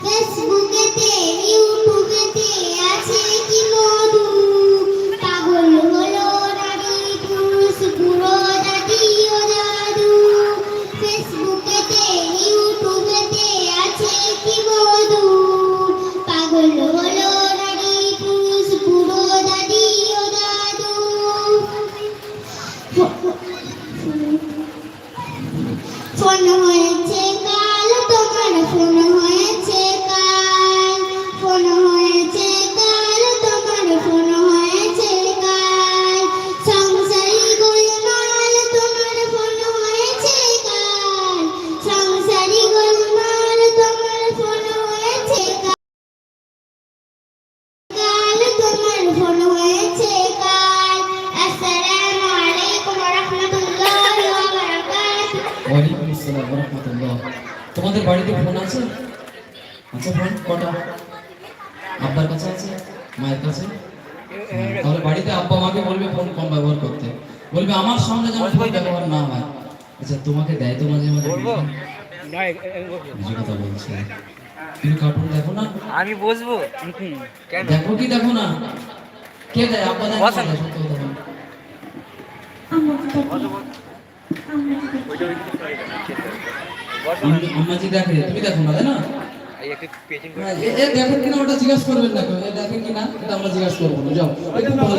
ফেসবুকেতে ইউটিউবেতে রাহমাতুল্লাহ তোমাদের বাড়িতে ফোন আছে? আচ্ছা ফোন কটা? আব্বার কাছে আছে? মায়ের কাছে? হ্যাঁ, তাহলে বাড়িতে আব্বা মাকে বলবে ফোন কম ব্যবহার করতে। বলবে আমার সামনে যেন ফোন ব্যবহার না হয়। আচ্ছা তোমাকে দেয় তো মাঝে মাঝে কথা বলছে। তুমি কার্টুন দেখো না? আমি বসবো। দেখো কি দেখো না? কে দেয়? আব্বা দেয় আম্মাজি দেখে তুমি দেখো না তাই না? দেখেন কিনা ওটা জিজ্ঞাসা করবেন না দেখেন কিনা এটা আমরা জিজ্ঞাসা করব না। যাও একটু ভালো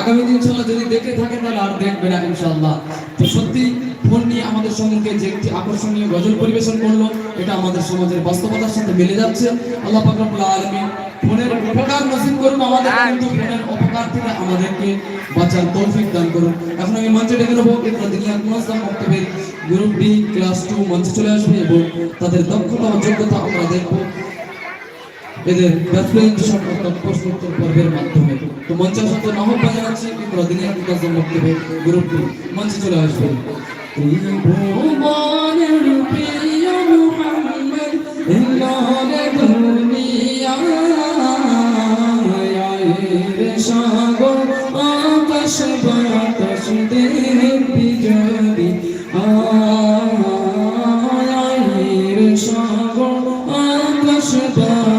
আগামী দিন ইনশাল্লাহ যদি দেখে থাকেন তাহলে আর দেখবেন ইনশাল্লাহ তো সত্যি ফোন নিয়ে আমাদের সম্মুখে যে একটি আকর্ষণীয় গজল পরিবেশন করল, এটা আমাদের সমাজের বাস্তবতার সাথে মিলে যাচ্ছে। আল্লাহ পাক রব্বুল আলামিন ফোনের উপকার নসিব করুন, আমাদের কিন্তু ফোনের অপকার থেকে আমাদেরকে বাঁচার তৌফিক দান করুন। এখন আমি মঞ্চে ডেকে নেব ইকরা দুনিয়া মুনাজ্জাম মক্তবের গ্রুপ বি ক্লাস টু মঞ্চে চলে আসবে এবং তাদের দক্ষতা ও যোগ্যতা আমরা দেখব। এদের ব্যাচলর সম্পর্ক প্রশ্ন উত্তর পর্বের মাধ্যমে। তো মঞ্চে আসার আহ্বান জানাচ্ছি ইকরা দুনিয়া মুনাজ্জাম মক্তবের গ্রুপ বি মঞ্চে চলে আসবে। ত্রিভুবনের প্রিয় মুহাম্মদ ইল্লালে দুনিয়ায় সাগর আকাশ বাতাস দেখবি যদি আয়ের সাগর আকাশ বাতাস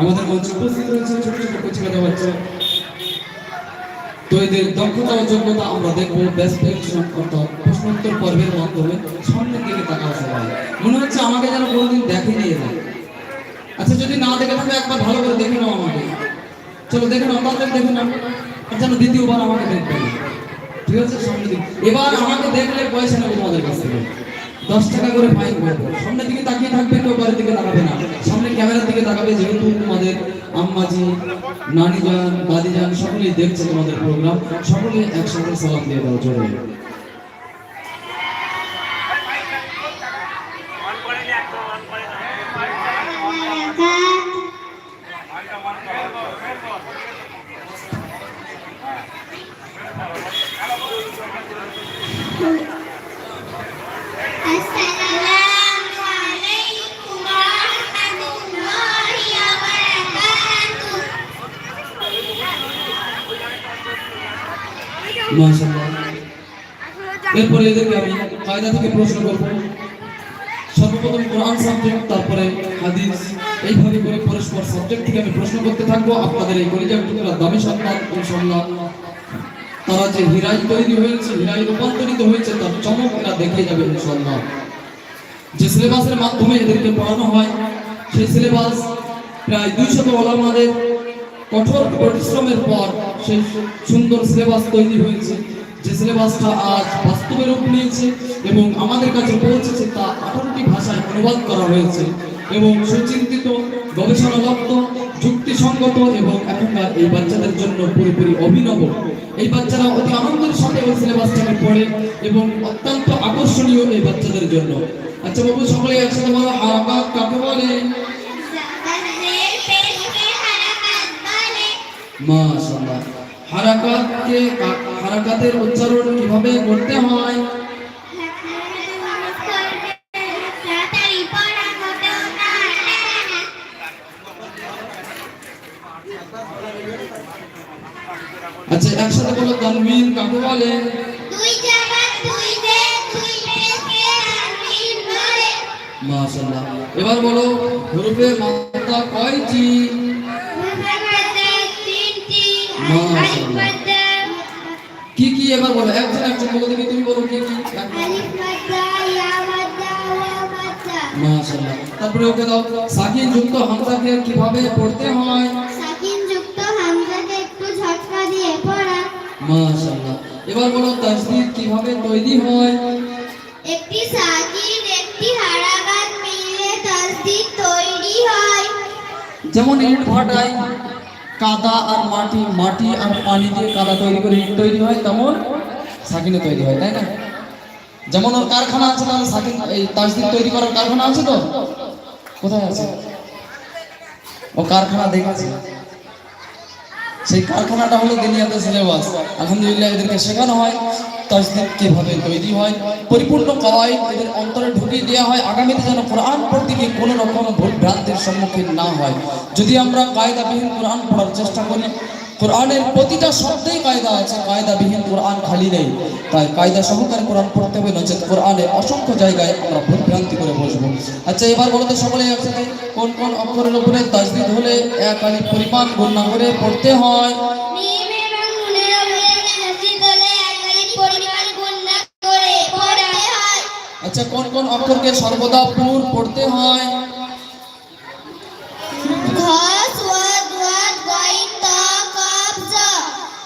আমাদের উপস্থিত রয়েছে তো এদের দক্ষতা ও যোগ্যতা আমরা দেখব প্রশ্নোত্তর পর্বের মাধ্যমে। সামনের দিকে সবাই। মনে হচ্ছে আমাকে যেন কোনোদিন দেখেনি এরা। আচ্ছা যদি না দেখে একবার ভালো করে দেখে নাও আমাকে। চলো, দেখে নাও তাদের দেখে নাও। যেন দ্বিতীয়বার আমাকে দেখবে ঠিক আছে দিকে। এবার আমাকে দেখলে পয়সা নেব তোমাদের কাছ থেকে। দশ টাকা করে ফাইন করব। সামনের দিকে তাকিয়ে থাকবে কেউ বাড়ির দিকে তাকাবে না। সামনে ক্যামেরার দিকে তাকাবে যেহেতু তোমাদের আম্মাজি নানি যান দাদি যান সকলেই দেখছে তোমাদের প্রোগ্রাম সকলে একসাথে সালাম দিয়ে দাও মাশাআল্লাহ এরপরে এদেরকে আমি কায়দা থেকে প্রশ্ন করব। সর্বপ্রথম কোরআন সাবজেক্ট, তারপরে হাদিস, এইভাবে করে পরস্পর সাবজেক্ট থেকে আমি প্রশ্ন করতে থাকব। আপনাদের এই কলিজার টুকরা দামি সন্তান ইনশাআল্লাহ। তারা যে হীরাই তৈরি হয়েছে হীরাই রূপান্তরিত হয়েছে, তার চমক এরা দেখে যাবে, ইনশাআল্লাহ। যে সিলেবাসের মাধ্যমে এদেরকে পড়ানো হয়, সেই সিলেবাস প্রায় দুইশত ওলামাদের কঠোর পরিশ্রমের পর সেই সুন্দর সিলেবাস তৈরি হয়েছে। যে সিলেবাসটা আজ বাস্তবে রূপ নিয়েছে এবং আমাদের কাছে পৌঁছেছে তা আঠারোটি ভাষায় অনুবাদ করা হয়েছে এবং সুচিন্তিত, গবেষণালব্ধ, যুক্তিসঙ্গত এবং এখনকার এই বাচ্চাদের জন্য পুরোপুরি অভিনব। এই বাচ্চারা অতি আনন্দের সাথে ওই সিলেবাসটাকে পড়ে এবং অত্যন্ত আকর্ষণীয় এই বাচ্চাদের জন্য। আচ্ছা বাবু সকলে একসাথে বলো আবাদ কাকে বলে? মাশাআল্লাহ। হারাকাতকে হারাকাতের উচ্চারণ কীভাবে করতে হয়? আচ্ছা একসাথে বলো তানবিন কাকে বলে? দুই মাশাআল্লাহ। এবার বলো হরফে মাত্রা কয়টি? কি কি এবার বলো? একজন একজন বলো দেখি তুমি বলো কি কি? মাশাআল্লাহ। তারপরে ওকে দাও। সাকিন যুক্ত হামজাকে কীভাবে পড়তে হয়? সাকিন যুক্ত হামজাকে একটু ঝটকা দিয়ে পড়া। মাশাআল্লাহ। এবার বলো তাসদীদ কীভাবে তৈরি হয়? একটি সাকিন একটি হারাকাত মিলে তাসদিদ তৈরি হয়। যেমন ইট ভাটায় কাদা আর মাটি মাটি আর পানি দিয়ে কাদা তৈরি করে ইট তৈরি হয়, তেমন সাকিনে তৈরি হয়, তাই না? যেমন ওর কারখানা আছে, তাহলে সাকিন এই তাসদিক তৈরি করার কারখানা আছে তো? কোথায় আছে? ও কারখানা দেখেছে। সেই কারখানাটা হলো দিনিয়াতে সিলেবাস আলহামদুলিল্লাহ, এদেরকে শেখানো হয়। তাসদিদ কীভাবে তৈরি হয়, পরিপূর্ণ কওয়াই এদের অন্তরে ঢুকিয়ে দেওয়া হয়, আগামীতে যেন কোরআন পড়তে কোনো রকম ভুল ভ্রান্তির সম্মুখীন না হয়। যদি আমরা কায়দাবিহীন কোরআন পড়ার চেষ্টা করি, কোরআনের প্রতিটা শব্দেই কায়দা আছে, কায়দাবিহীন কোরআন খালি নেই। তাই কায়দা সহকারে কোরআন পড়তে হবে, নচেত কোরআনে অসংখ্য জায়গায় আমরা ভুল ভ্রান্তি করে বসবো। আচ্ছা এবার বলতে সকলেই একসাথে, কোন কোন অক্ষরের উপরে তাজদিদ হলে এক আলিফ পরিমাণ গণ্য করে পড়তে হয়? আচ্ছা কোন কোন অক্ষরকে সর্বদা পুর পড়তে হয়?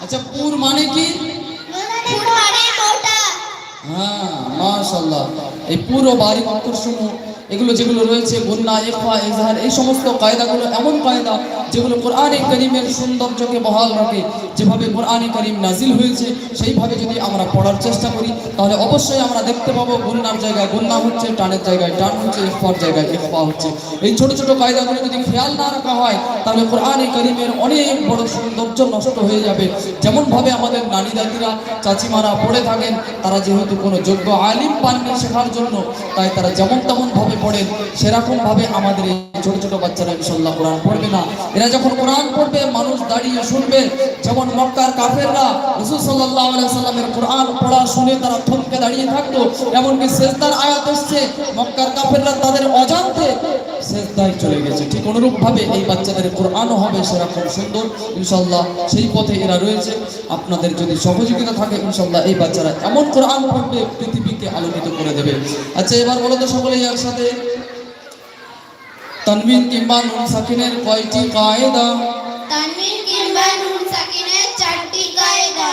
আচ্ছা পুর মানে কি? মোটা। হ্যাঁ মাশাআল্লাহ। এই পুরো বাড়ি অক্ষর সমূহ এগুলো যেগুলো রয়েছে গুন্না ইফা ইজহার এই সমস্ত কায়দাগুলো এমন কায়দা যেগুলো কোরআনে করিমের সৌন্দর্যকে বহাল রাখে, যেভাবে কোরআনে করিম নাজিল হয়েছে, সেইভাবে যদি আমরা পড়ার চেষ্টা করি, তাহলে অবশ্যই আমরা দেখতে পাবো গুন্নার জায়গায় গুন্না হচ্ছে, টানের জায়গায় টান হচ্ছে ইফার জায়গায় ইফা হচ্ছে। এই ছোট ছোট কায়দাগুলো যদি খেয়াল না রাখা হয়, তাহলে কোরআনে করিমের অনেক বড় সৌন্দর্য নষ্ট হয়ে যাবে। যেমনভাবে আমাদের নানি দাদিরা, চাচিমারা পড়ে থাকেন, তারা যেহেতু কোনো যোগ্য আলিম পাননি শেখার জন্য, তাই তারা যেমন তেমনভাবে পড়েন সেরকম ভাবে আমাদের এই ছোট ছোট বাচ্চারা ইনশাল্লাহ কোরআন পড়বে না। এরা যখন কোরআন পড়বে, মানুষ দাঁড়িয়ে শুনবে। যেমন মক্কার কাফেররা রসুল সাল্লাহ সাল্লামের কোরআন পড়া শুনে তারা থমকে দাঁড়িয়ে থাকতো এমনকি সেজদার আয়াত এসছে। মক্কার কাফেররা তাদের অজান্তে সেজদায় চলে গেছে। ঠিক অনুরূপ ভাবে এই বাচ্চাদের কোরআনও হবে সেরকম সুন্দর। ইনশাল্লাহ সেই পথে এরা রয়েছে। আপনাদের যদি সহযোগিতা থাকে ইনশাল্লাহ এই বাচ্চারা এমন কোরআন পড়বে, পৃথিবীকে আলোকিত করে দেবে। আচ্ছা এবার বলো তো সকলেই একসাথে। তানবিন কিংবা নুন সাকিনের কয়টি কায়দা? তানবিন কিংবা নুন সাকিনের চারটি কায়দা।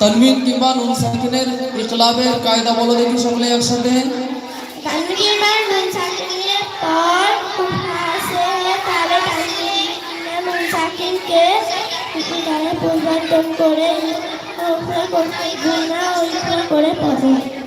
তানবিন কিংবা নুন সাকিনের ইকলাবের কায়দা বলো দেখি সকলে একসাথে। তানবিন কিংবা নুন সাকিনের পর হাসে তারে তানবিন কিংবা নুন সাকিনকে তারে পরিবর্তন করে উপরে করে গুণা উপরে করে পড়ে।